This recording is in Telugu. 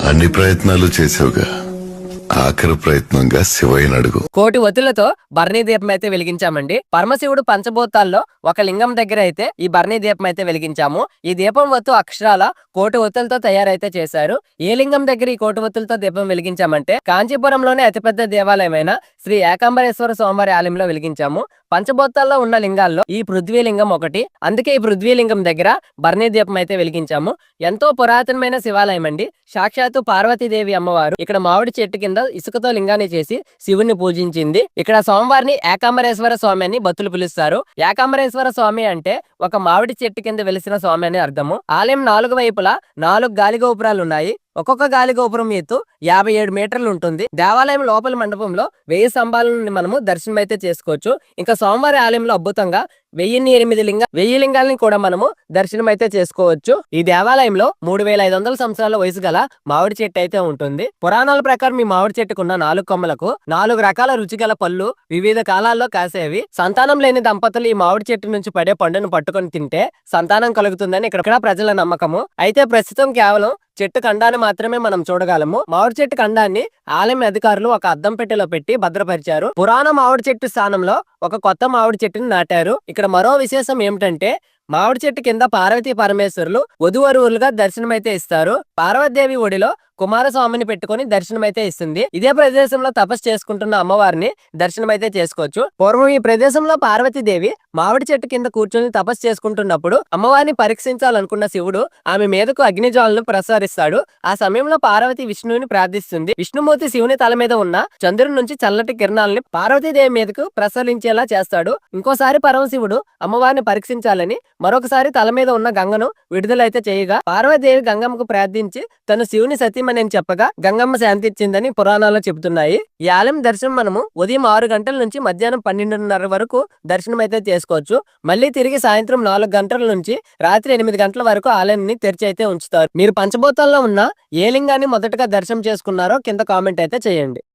అన్ని ప్రయత్నాలు చేసావుగా. ఆఖరి ప్రయత్నంగా శివయ్యని అడుగు. కోటి ఒత్తులతో భరణీ దీపం అయితే వెలిగించామండి. పరమశివుడు పంచభూతాల్లో ఒక లింగం దగ్గర అయితే ఈ భరణీ దీపం అయితే వెలిగించాము. ఈ దీపం ఒత్తు అక్షరాల కోటి ఒత్తులతో తయారైతే చేశారు. ఏ లింగం దగ్గర ఈ కోటి ఒత్తులతో దీపం వెలిగించామంటే కాంచీపురంలోనే అతిపెద్ద దేవాలయమైన శ్రీ ఏకాంబరేశ్వర స్వామివారి ఆలయంలో వెలిగించాము. పంచభూతాల్లో ఉన్న లింగాల్లో ఈ పృథ్వీలింగం ఒకటి. అందుకే ఈ పృథ్వీలింగం దగ్గర భరణీ దీపం అయితే వెలిగించాము. ఎంతో పురాతనమైన శివాలయం అండి సాక్షాత్తు పార్వతీదేవి అమ్మవారు. ఇక్కడ మామిడి చెట్టు కింద ఇసుకతో లింగాన్ని చేసి శివుని పూజించింది. ఇక్కడ సోమవారిని ఏకాంబరేశ్వర స్వామి అని భక్తులు పిలుస్తారు. ఏకాంబరేశ్వర స్వామి అంటే ఒక మామిడి చెట్టు కింద వెలిసిన స్వామి అని అర్థము. ఆలయం నాలుగు వైపులా నాలుగు గాలి గోపురాలు ఉన్నాయి. ఒక్కొక్క గాలి గోపురం ఎత్తు యాభై ఏడు మీటర్లు ఉంటుంది. దేవాలయం లోపల మండపంలో వెయ్యి స్తంభాలను మనము దర్శనం అయితే చేసుకోవచ్చు. ఇంకా సోమవారి ఆలయంలో అద్భుతంగా వెయ్యిన్ని ఎనిమిది లింగ వెయ్యి లింగాలని కూడా మనము దర్శనం అయితే చేసుకోవచ్చు. ఈ దేవాలయంలో మూడు వేల ఐదు వందల సంవత్సరాల వయసు గల మామిడి చెట్టు అయితే ఉంటుంది. పురాణాల ప్రకారం ఈ మామిడి చెట్టుకున్న నాలుగు కొమ్మలకు నాలుగు రకాల రుచిగల పళ్ళు వివిధ కాలాల్లో కాసేవి. సంతానం లేని దంపతులు ఈ మామిడి చెట్టు నుంచి పడే పండును పట్టుకొని తింటే సంతానం కలుగుతుందని ఇక్కడ ఇక్కడ ప్రజల నమ్మకము. అయితే ప్రస్తుతం కేవలం చెట్టు ఖండాన్ని మాత్రమే మనం చూడగలము. మామిడి చెట్టు ఖండాన్ని ఆలయం అధికారులు ఒక అద్దం పెట్టెలో పెట్టి భద్రపరిచారు. పురాణ మామిడి చెట్టు స్థానంలో ఒక కొత్త మామిడి చెట్టుని నాటారు. ఇక్కడ మరో విశేషం ఏమిటంటే మామిడి చెట్టు కింద పార్వతీ పరమేశ్వరులు వధువరువులుగా దర్శనమైతే ఇస్తారు. పార్వతీదేవి ఒడిలో కుమారస్వామిని పెట్టుకొని దర్శనమైతే ఇస్తుంది. ఇదే ప్రదేశంలో తపస్సు చేసుకుంటున్న అమ్మవారిని దర్శనమైతే చేసుకోవచ్చు. పూర్వం ఈ ప్రదేశంలో పార్వతీదేవి మామిడి చెట్టు కింద కూర్చొని తపస్సు చేసుకుంటున్నప్పుడు అమ్మవారిని పరీక్షించాలనుకున్న శివుడు ఆమె మీదకు అగ్నిజ్వాలను ప్రసారిస్తాడు ఆ సమయంలో పార్వతి విష్ణువుని ప్రార్థిస్తుంది. విష్ణుమూర్తి శివుని తల మీద ఉన్న చంద్రుడి నుంచి చల్లటి కిరణాలని పార్వతీదేవి మీదకు ప్రసరించేలా చేస్తాడు. ఇంకోసారి పరమశివుడు అమ్మవారిని పరీక్షించాలని మరొకసారి తల మీద ఉన్న గంగను విడుదలైతే చేయగా పార్వతీదేవి గంగమ్మకు ప్రార్థించి తను శివుని సతీమణి అని చెప్పగా గంగమ్మ శాంతిచ్చిందని పురాణాల్లో చెబుతున్నాయి. ఈ ఆలయం దర్శనం మనము ఉదయం ఆరు గంటల నుంచి మధ్యాహ్నం పన్నెండున్నర వరకు దర్శనం అయితే చేసుకోవచ్చు. మళ్ళీ తిరిగి సాయంత్రం నాలుగు గంటల నుంచి రాత్రి ఎనిమిది గంటల వరకు ఆలయాన్ని తెరిచి అయితే ఉంచుతారు. మీరు పంచభూతాల్లో ఉన్న ఏ లింగాన్ని మొదటగా దర్శనం చేసుకున్నారో కింద కామెంట్ అయితే చేయండి.